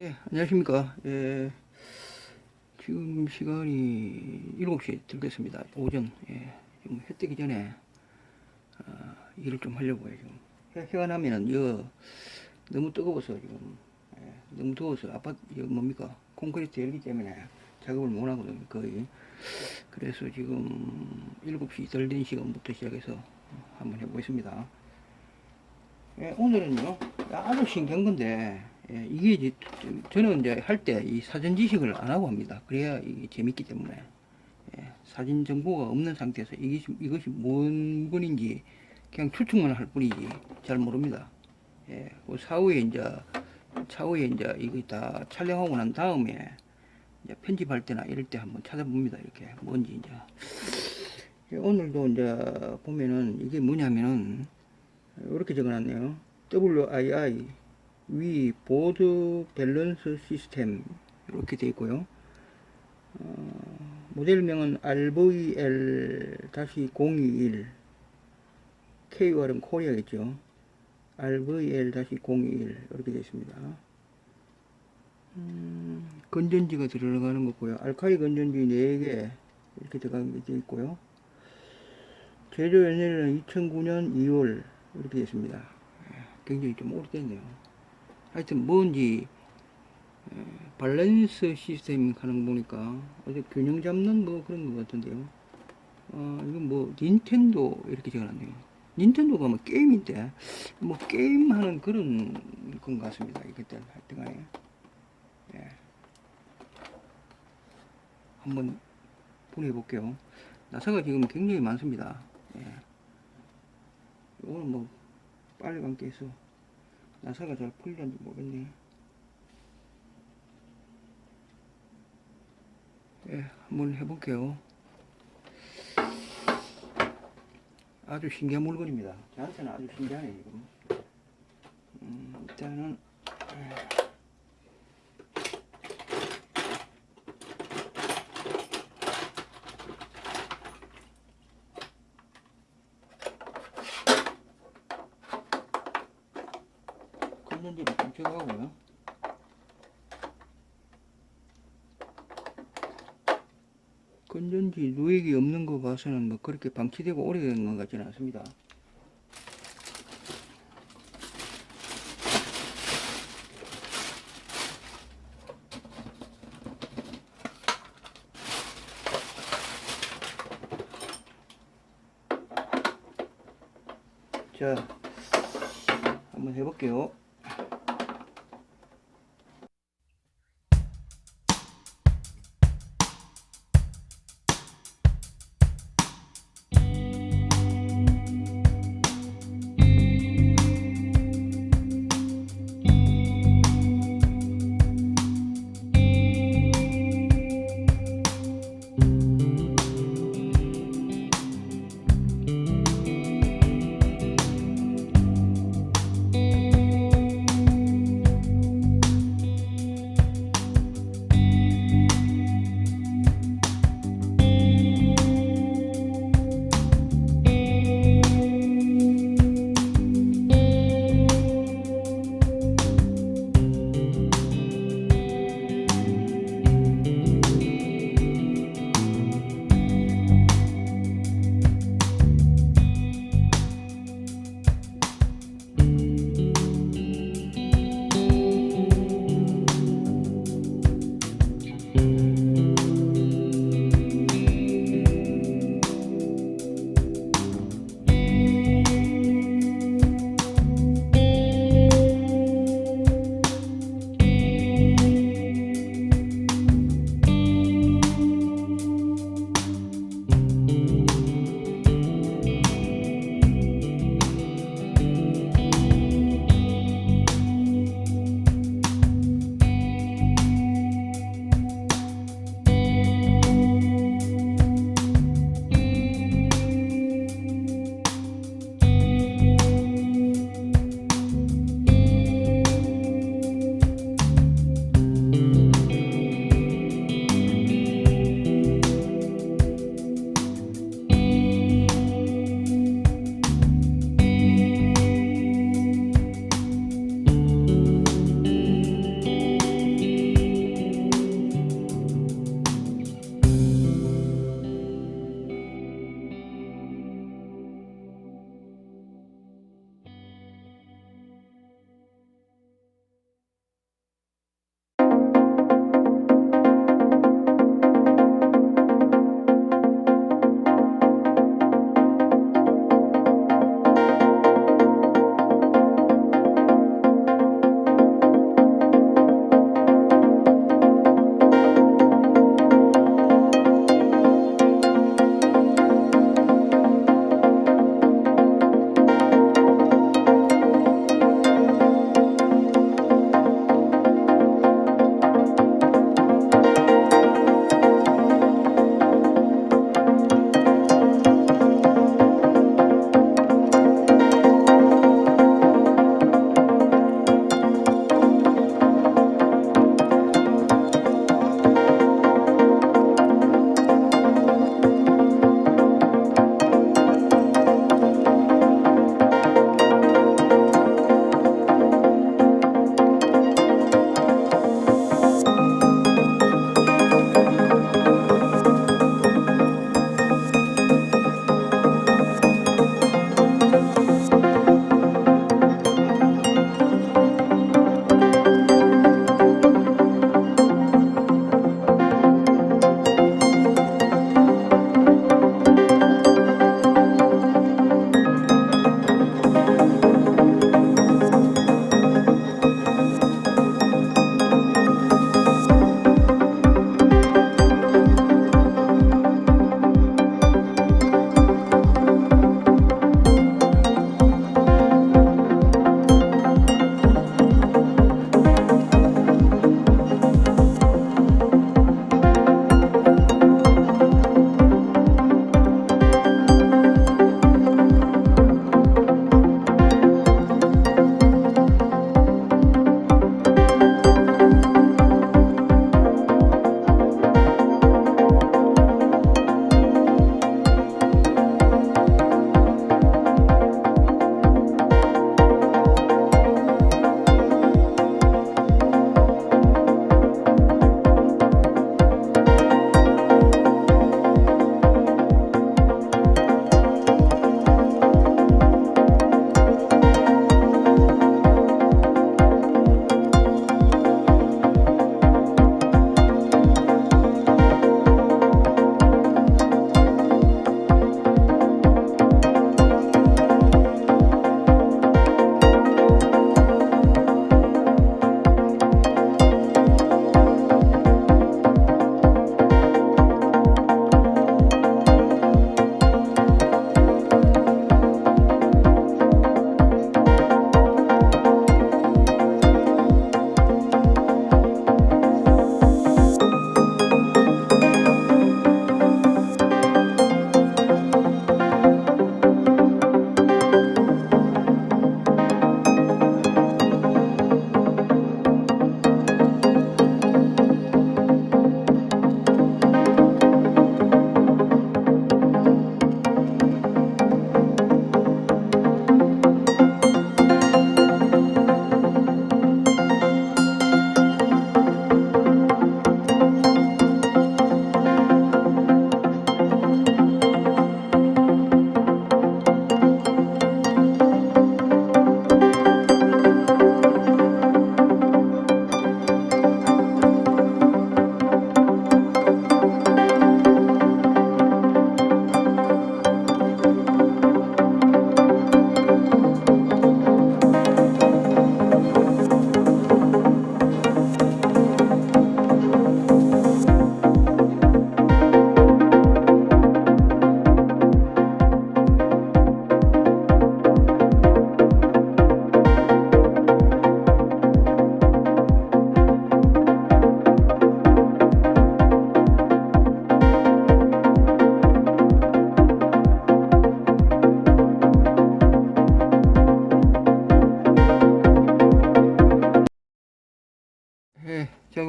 예, 안녕하십니까. 예, 지금 시간이 7시 들겠습니다. 오전. 예, 지금 해 뜨기 전에 아, 일을 좀 하려고요. 지금 해, 해가 나면은 여 너무 뜨거워서 지금 예, 너무 더워서 아파트 여 뭡니까 콘크리트 열기 때문에 작업을 못 하거든요. 거의. 그래서 지금 7시 덜된 시간부터 시작해서 한번 해보겠습니다. 예, 오늘은요 아주 신기한 건데 예, 이게 이제 좀- 저는 이제 할 때 이 사전 지식을 안 하고 합니다. 그래야 이게 재밌기 때문에 예, 사진 정보가 없는 상태에서 이것이 이것이 뭔 물건인지 그냥 추측만 할 뿐이지 잘 모릅니다. 예, 그 사후에 이제 차후에 이제 이거 다 촬영하고 난 다음에 이제 편집할 때나 이럴 때 한번 찾아봅니다. 이렇게 뭔지 이제 예, 오늘도 이제 보면은 이게 뭐냐면은 이렇게 적어놨네요. WII 위 보드 밸런스 시스템 이렇게 되어 있고요. 어, 모델명은 RVL-021 KUR은 코리아겠죠. RVL-021 이렇게 되어 있습니다. 음, 건전지가 들어가는 거고요. 알카리 건전지 4개 이렇게 들어가게 되어 있고요. 제조 연료는 2009년 2월 이렇게 있습니다. 예, 굉장히 좀 오래됐네요. 하여튼 뭔지 에, 밸런스 시스템 하는 거 보니까 어제 균형 잡는 뭐 그런 것 같은데요. 어, 이건 뭐 닌텐도 이렇게 적어놨네요. 닌텐도가 뭐 게임인데 뭐 게임 하는 그런 건 같습니다. 이것들 하여튼간에 예. 한번 보내 볼게요. 나사가 지금 굉장히 많습니다. 예. 오늘 뭐 빨간 게 있어. 나사가 잘 풀리는지 모르겠네. 예, 한번 해볼게요. 아주 신기한 물건입니다. 저한테는 아주 신기하네, 지금. 음, 일단은, 좀 제거하고요. 건전지 누액이 없는 거 봐서는 뭐 그렇게 방치되고 오래된 것 같지는 않습니다. 자, 한번 해볼게요.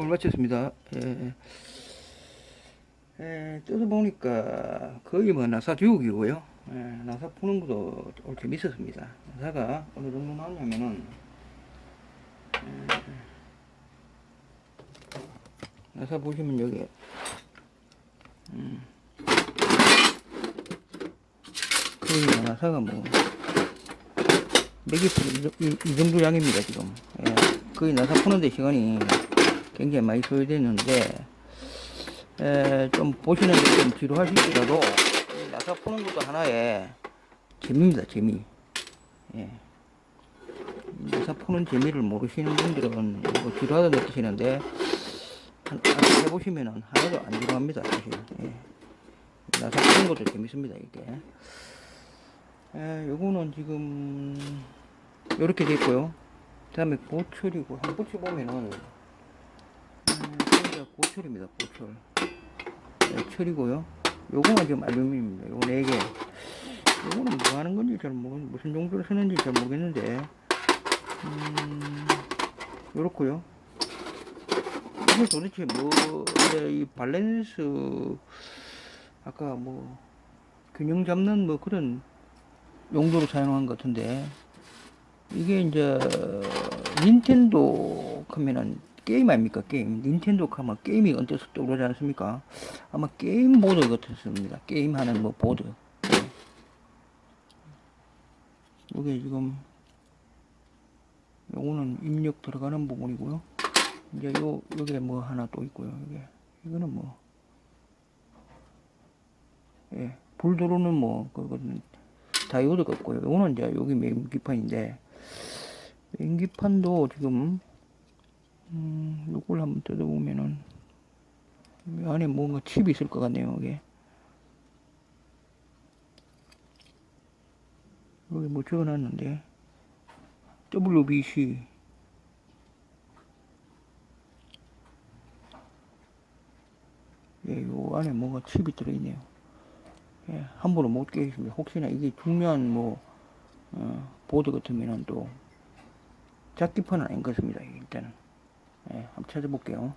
마쳤습니다. 예, 예, 뜯어보니까 거의 뭐 나사 지우기고요. 예, 나사 푸는 것도 올 재밌었습니다. 나사가 어느 정도 나왔냐면은, 예, 나사 보시면 여기, 음, 거의 나사가 뭐, 몇개 이, 이 정도 양입니다, 지금. 예, 거의 나사 푸는데 시간이 굉장히 많이 소요됐는데, 에, 좀 보시는데 좀 지루하실지라도 이 나사 푸는 것도 하나의 재미입니다, 재미. 예. 이 나사 푸는 재미를 모르시는 분들은 이거 지루하다 느끼시는데 한, 한 해보시면은 하나도 안 지루합니다, 사실. 예. 나사 푸는 것도 재밌습니다, 이게. 에, 요거는 지금 요렇게 돼 있고요. 그 다음에 고철이고 한 붙여 보면은 고철입니다. 고철. 네, 철이고요. 요거는 지금 알루미늄입니다. 요거 네 개. 요거는 뭐 하는 건지 잘 모르 무슨 용도로 쓰는지 잘 모르겠는데 음, 요렇고요. 이게 도대체 뭐, 이 밸런스 아까 뭐 균형 잡는 뭐 그런 용도로 사용한 것 같은데 이게 이제 닌텐도 하면은 게임 아닙니까? 게임. 닌텐도 하면 게임이 언뜻 떠오르지 않습니까? 아마 게임 보드 같습니다. 게임 하는 뭐 보드. 네. 이게 지금 요거는 입력 들어가는 부분이고요. 이제 요 여기에 뭐 하나 또 있고요. 이게 이거는 뭐 예, 불 들어오는 뭐 그거는 다이오드가 없고요. 요거는 이제 여기 메인 기판인데 메인 기판도 지금 음, 요걸 한번 뜯어보면은 이 안에 뭔가 칩이 있을 것 같네요. 이게 여기 뭐 적어놨는데 WBC 예, 요 안에 뭔가 칩이 들어있네요. 예, 함부로 못 깨겠습니다. 혹시나 이게 중요한 뭐 어, 보드 같으면은 또 잡기판은 아닌 것 같습니다. 일단은 예, 한번 찾아볼게요.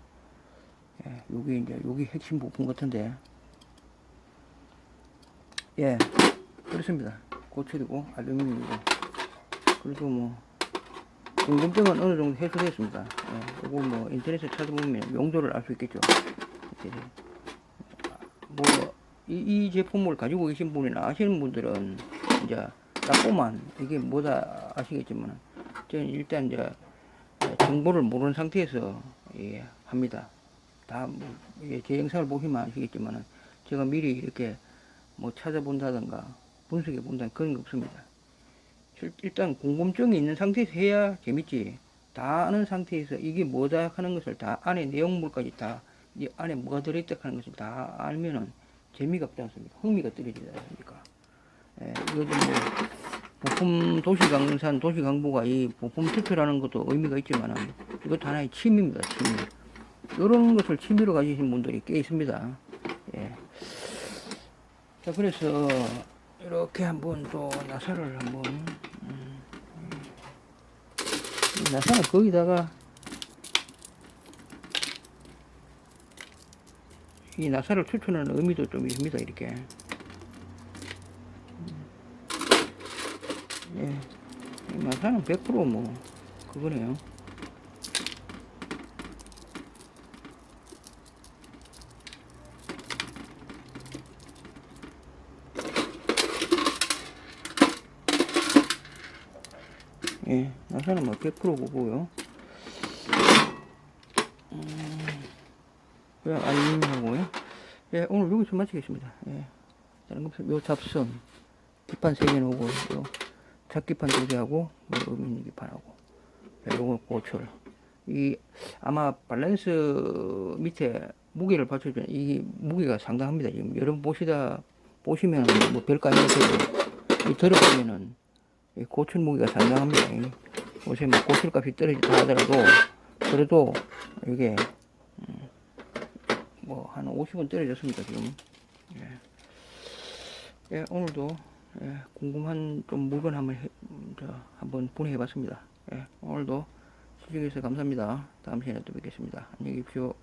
예, 요게 이제 요게 핵심 부품 같은데 예, 그렇습니다. 고철이고 알루미늄이고 그리고 뭐 궁금증은 어느 정도 해소됐습니다. 예, 요거 뭐 인터넷에 찾아보면 용도를 알 수 있겠죠. 이렇게 뭐 이, 이 제품을 가지고 계신 분이나 아시는 분들은 이제 딱보만 이게 뭐다 아시겠지만 저는 일단 이제 정보를 모르는 상태에서 예, 합니다. 다제 뭐, 영상을 보시면 아시겠지만 제가 미리 이렇게 뭐 찾아본다든가 분석해 본다 그런 거 없습니다. 일단 궁금증이 있는 상태에서 해야 재밌지. 다 아는 상태에서 이게 뭐다 하는 것을 다 안에 내용물까지 다 이 안에 뭐가 들어있다 하는 것을 다 알면은 재미가 없지 않습니까? 흥미가 떨어지지 않습니까? 예, 이거 좀 뭐 부품 도시 강산 도시 강부가 이 부품 투표라는 것도 의미가 있지만은 이것도 하나의 취미입니다. 취미. 이런 것을 취미로 가지신 분들이 꽤 있습니다. 예. 자 그래서 이렇게 한번 또 나사를 한번 음, 이 나사는 거기다가 이 나사를 추천하는 의미도 좀 있습니다. 이렇게. 예. 이 나사는 100%뭐 그거네요. 예, 나사는 뭐 100% 보고요. 그 알루미늄하고요. 예, 오늘 여기서 마치겠습니다. 예. 다른 것은 요 잡선, 기판 3개 놓고, 요 잡기판 2개하고, 요 어루미늄 기판하고, 예, 요거 고철. 이, 아마 밸런스 밑에 무게를 받쳐주는, 이 무게가 상당합니다. 지금 여러분 보시다, 보시면 뭐 별거 아닌 것도 이 들어보면은, 이 고철 무게가 상당합니다. 요새 뭐 고철 값이 떨어지다 하더라도, 그래도 이게 뭐 한 50원 떨어졌습니다 지금 예. 예 오늘도 예, 궁금한 좀 물건 한번 해, 저, 한번 분해해 봤습니다 예, 오늘도 시청해주셔서 감사합니다. 다음 시간에 또 뵙겠습니다. 안녕히 계십시오.